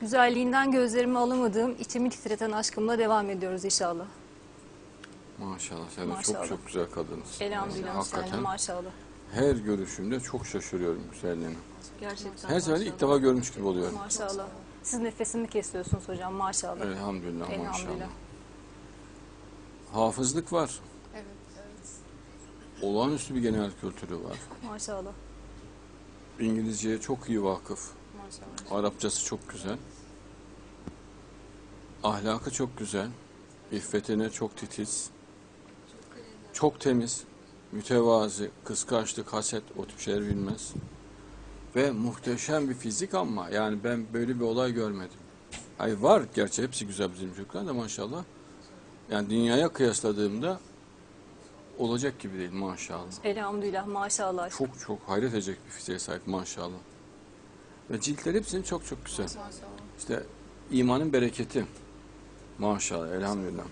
Güzelliğinden gözlerimi alamadığım, içimi titreten aşkımla devam ediyoruz inşallah. Maşallah sen de Maşallah. çok çok güzel kadınsın. Elhamdülillah Hakikaten sen maşallah. her görüşümde çok şaşırıyorum güzelliğine. Gerçekten Her sefer ilk defa görmüş gibi oluyorum. Maşallah. Siz nefesimi kesiyorsunuz hocam maşallah. Elhamdülillah Elhamdülillah. maşallah. Hafızlık var. Evet, evet. Olağanüstü bir genel kültürü var. Maşallah. İngilizceye çok iyi vakıf. Maşallah. Arapçası çok güzel. Ahlakı çok güzel. İffetine çok titiz. Çok temiz. Mütevazi, kıskançlık, haset o tip şeyler bilmez. Ve muhteşem bir fizik ama yani ben böyle bir olay görmedim. Hayır var gerçi hepsi güzel bizim çocuklar da maşallah. Yani dünyaya kıyasladığımda olacak gibi değil maşallah. Elhamdülillah maşallah. Çok çok hayret edecek bir fiziğe sahip maşallah. Ve ciltler hepsinin çok çok güzel. İşte imanın bereketi. Maşallah elhamdülillah.